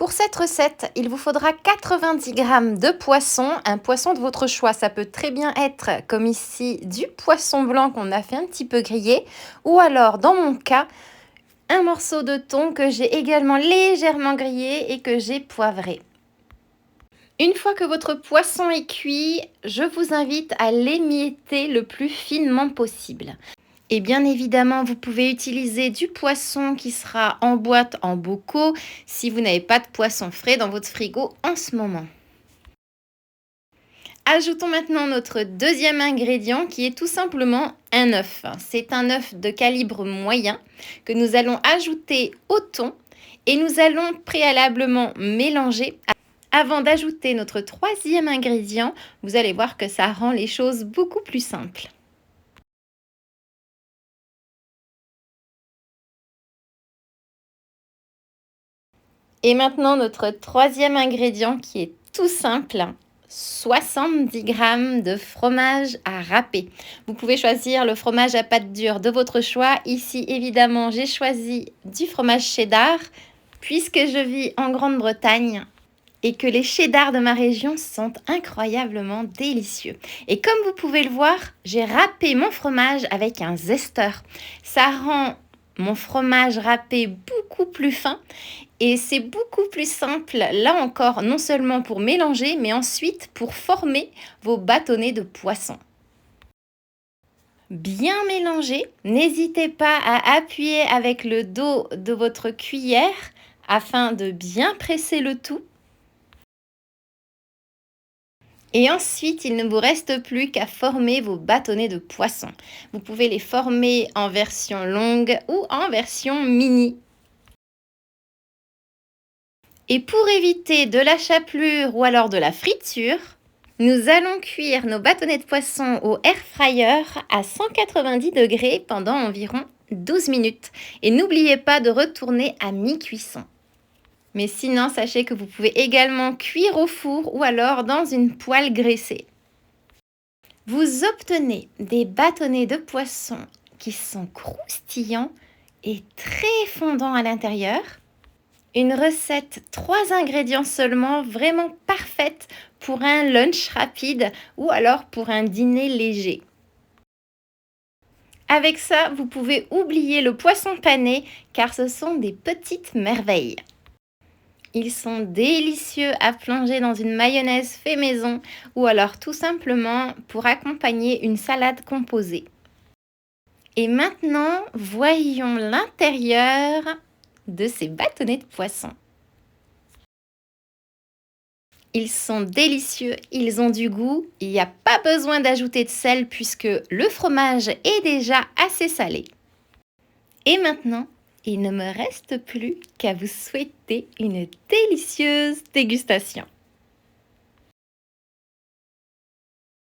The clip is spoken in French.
Pour cette recette, il vous faudra 90 g de poisson, un poisson de votre choix. Ça peut très bien être, comme ici, du poisson blanc qu'on a fait un petit peu griller, ou alors, dans mon cas, un morceau de thon que j'ai également légèrement grillé et que j'ai poivré. Une fois que votre poisson est cuit, je vous invite à l'émietter le plus finement possible. Et bien évidemment, vous pouvez utiliser du poisson qui sera en boîte en bocaux si vous n'avez pas de poisson frais dans votre frigo en ce moment. Ajoutons maintenant notre deuxième ingrédient qui est tout simplement un œuf. C'est un œuf de calibre moyen que nous allons ajouter au thon et nous allons préalablement mélanger. Avant d'ajouter notre troisième ingrédient, vous allez voir que ça rend les choses beaucoup plus simples. Et maintenant, notre troisième ingrédient qui est tout simple, 70 g de fromage à râper. Vous pouvez choisir le fromage à pâte dure de votre choix. Ici, évidemment, j'ai choisi du fromage cheddar puisque je vis en Grande-Bretagne et que les cheddars de ma région sont incroyablement délicieux. Et comme vous pouvez le voir, j'ai râpé mon fromage avec un zesteur. Ça rend mon fromage râpé beaucoup plus fin et c'est beaucoup plus simple, là encore, non seulement pour mélanger, mais ensuite pour former vos bâtonnets de poisson. Bien mélanger, n'hésitez pas à appuyer avec le dos de votre cuillère afin de bien presser le tout. Et ensuite, il ne vous reste plus qu'à former vos bâtonnets de poisson. Vous pouvez les former en version longue ou en version mini et pour éviter de la chapelure ou alors de la friture, nous allons cuire nos bâtonnets de poisson au air fryer à 190 degrés pendant environ 12 minutes. Et n'oubliez pas de retourner à mi-cuisson. Mais sinon, sachez que vous pouvez également cuire au four ou alors dans une poêle graissée. Vous obtenez des bâtonnets de poisson qui sont croustillants et très fondants à l'intérieur une recette, trois ingrédients seulement, vraiment parfaite pour un lunch rapide ou alors pour un dîner léger. Avec ça, vous pouvez oublier le poisson pané car ce sont des petites merveilles. Ils sont délicieux à plonger dans une mayonnaise fait maison ou alors tout simplement pour accompagner une salade composée. Et maintenant, voyons l'intérieur de ces bâtonnets de poisson. Ils sont délicieux, ils ont du goût, il n'y a pas besoin d'ajouter de sel puisque le fromage est déjà assez salé. Et maintenant, il ne me reste plus qu'à vous souhaiter une délicieuse dégustation.